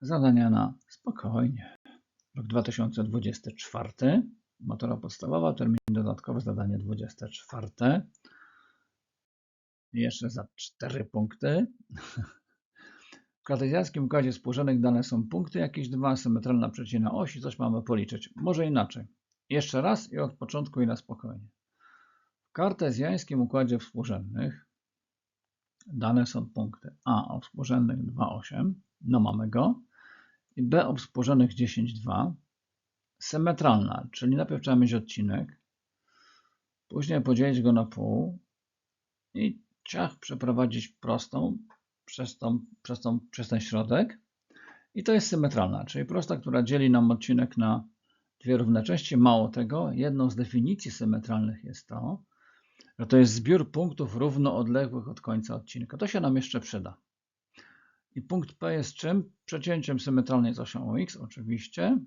Zadania na spokojnie. Rok 2024. Matura podstawowa, termin dodatkowy, zadanie 24. I Jeszcze za 4 punkty. W kartezjańskim układzie współrzędnych dane są punkty, jakieś dwa, symetralna przecina osi, coś mamy policzyć. Może inaczej. Jeszcze raz i od początku i na spokojnie. W kartezjańskim układzie współrzędnych dane są punkty A o współrzędnych 2, 8, no mamy go, i B o współrzędnych 10, 2, symetralna, czyli najpierw trzeba mieć odcinek, później podzielić go na pół i ciach przeprowadzić prostą przez, tą, przez, tą, przez ten środek i to jest symetralna, czyli prosta, która dzieli nam odcinek na dwie równe części. Mało tego, jedną z definicji symetralnych jest to, że to jest zbiór punktów równoodległych od końca odcinka. To się nam jeszcze przyda. I punkt P jest czym? Przecięciem symetralnej z osią x, oczywiście.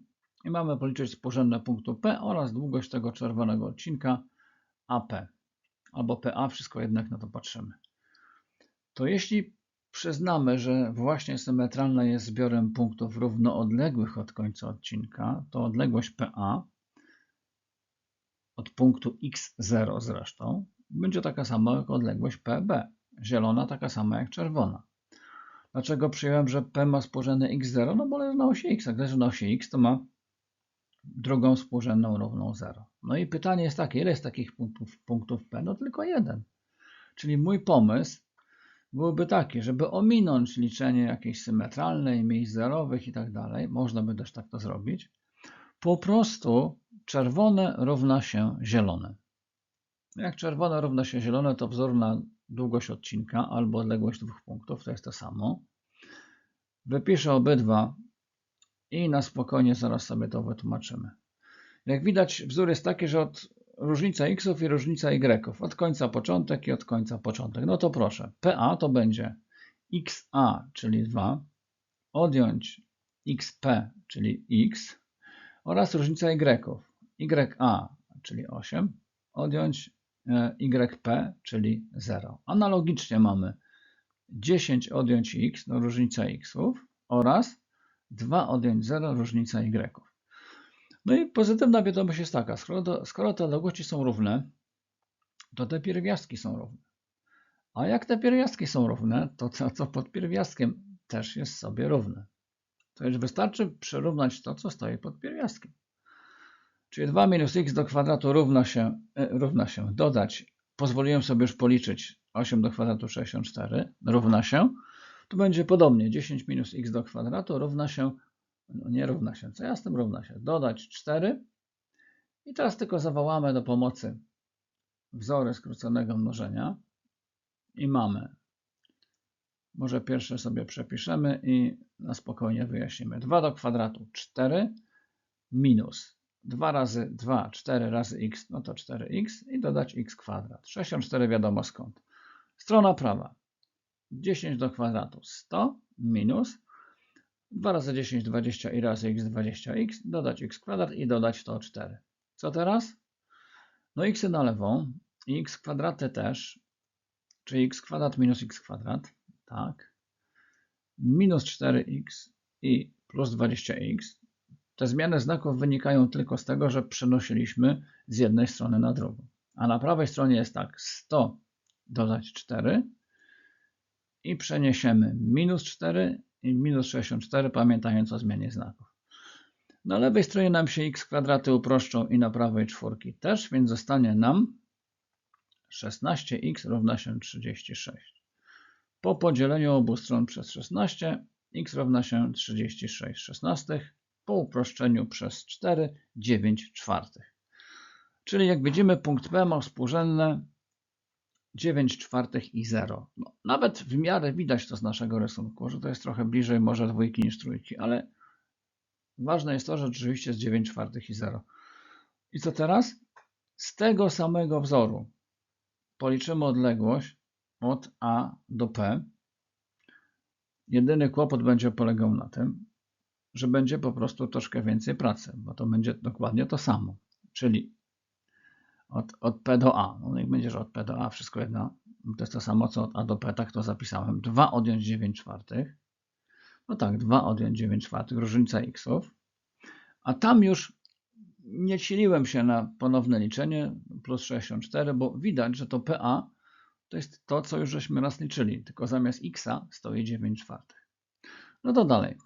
I mamy policzyć współrzędne punktu P oraz długość tego czerwonego odcinka AP. Albo PA, wszystko jednak na to patrzymy. To jeśli przyznamy, że właśnie symetralna jest zbiorem punktów równoodległych od końca odcinka, to odległość PA od punktu x0 zresztą będzie taka sama jak odległość PB. Zielona taka sama jak czerwona. Dlaczego przyjąłem, że P ma współrzędne x0? No bo leży na osi x. Jak leży na osi x, to ma drugą współrzędną równą 0. No i pytanie jest takie, ile jest takich punktów, punktów P? No tylko jeden. Czyli mój pomysł byłby taki, żeby ominąć liczenie jakiejś symetralnej, miejsc zerowych i tak dalej, można by też tak to zrobić, po prostu czerwone równa się zielone. Jak czerwone równa się zielone, to wzór na długość odcinka albo odległość dwóch punktów, to jest to samo. Wypiszę obydwa i na spokojnie zaraz sobie to wytłumaczymy. Jak widać, wzór jest taki, że od różnica xów i różnica y, od końca początek i od końca początek. No to proszę, PA to będzie xa, czyli 2, odjąć xp, czyli x, oraz różnica y, ya, czyli 8, odjąć e, yp, czyli 0. Analogicznie mamy 10 odjąć x, no różnica xów, oraz 2 odjąć 0, różnica y. No i pozytywna wiadomość jest taka, skoro, to, skoro te odległości są równe, to te pierwiastki są równe. A jak te pierwiastki są równe, to to, co pod pierwiastkiem też jest sobie równe. To już wystarczy przerównać to, co stoi pod pierwiastkiem. Czyli 2 minus x do kwadratu równa się, e, równa się dodać, pozwoliłem sobie już policzyć 8 do kwadratu 64 równa się, tu będzie podobnie 10 minus x do kwadratu równa się no nie równa się, co ja z tym równa się? Dodać 4 i teraz tylko zawołamy do pomocy wzory skróconego mnożenia i mamy, może pierwsze sobie przepiszemy i na spokojnie wyjaśnimy. 2 do kwadratu 4 minus 2 razy 2, 4 razy x, no to 4x i dodać x kwadrat. 64 wiadomo skąd. Strona prawa 10 do kwadratu 100 minus 2 razy 10, 20 i razy x, 20x, dodać x kwadrat i dodać to 4. Co teraz? No x na lewą i x kwadraty też, czyli x kwadrat minus x kwadrat, tak, minus 4x i plus 20x. Te zmiany znaków wynikają tylko z tego, że przenosiliśmy z jednej strony na drugą. A na prawej stronie jest tak, 100 dodać 4 i przeniesiemy minus 4 i minus 64, pamiętając o zmianie znaków. Na lewej stronie nam się x kwadraty uproszczą i na prawej czwórki też, więc zostanie nam 16x równa się 36. Po podzieleniu obu stron przez 16, x równa się 36 szesnastych, po uproszczeniu przez 4, 9 czwartych. Czyli jak widzimy punkt P ma współrzędne 9 czwartych i 0. No, nawet w miarę widać to z naszego rysunku, że to jest trochę bliżej może dwójki niż trójki, ale ważne jest to, że rzeczywiście jest 9 czwartych i 0. I co teraz? Z tego samego wzoru policzymy odległość od A do P. Jedyny kłopot będzie polegał na tym, że będzie po prostu troszkę więcej pracy, bo to będzie dokładnie to samo. Czyli od, od P do A. No niech będzie, że od P do A wszystko jedno. To jest to samo, co od A do P, tak to zapisałem. 2 odjąć 9 czwartych. No tak, 2 odjąć 9 czwartych, różnica xów. A tam już nie siliłem się na ponowne liczenie plus 64, bo widać, że to PA to jest to, co już żeśmy raz liczyli, tylko zamiast x stoi 9 czwartych. No to dalej.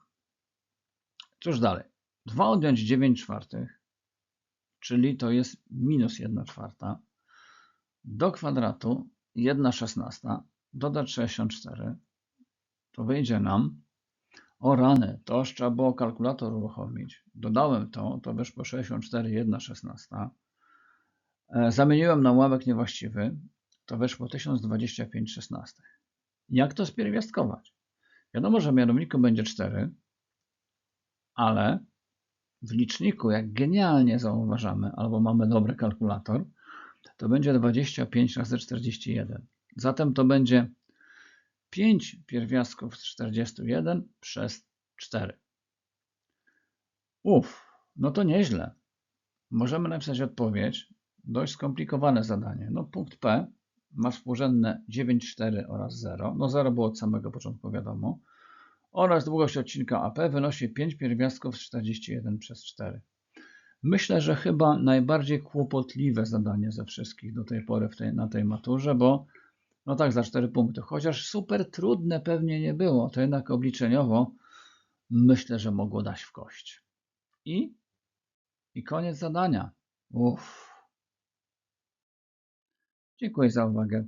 Cóż dalej? 2 odjąć 9 czwartych, czyli to jest minus 1 czwarta, do kwadratu 1 szesnasta, dodać 64, to wyjdzie nam, o rany, to już trzeba było kalkulator uruchomić. Dodałem to, to wyszło 64, 1 szesnasta. E, Zamieniłem na ułamek niewłaściwy, to wyszło 1025 16. Jak to spierwiastkować? Wiadomo, że w mianowniku będzie 4, ale w liczniku, jak genialnie zauważamy, albo mamy dobry kalkulator, to będzie 25 razy 41. Zatem to będzie 5 pierwiastków z 41 przez 4. Uf, no to nieźle. Możemy napisać odpowiedź. Dość skomplikowane zadanie. No punkt P ma współrzędne 9, 4 oraz 0. No 0 było od samego początku wiadomo. Oraz długość odcinka AP wynosi 5 pierwiastków z 41 przez 4. Myślę, że chyba najbardziej kłopotliwe zadanie ze wszystkich do tej pory tej, na tej maturze, bo no tak, za 4 punkty. Chociaż super trudne pewnie nie było, to jednak obliczeniowo myślę, że mogło dać w kość. I, i koniec zadania. Uff. Dziękuję za uwagę.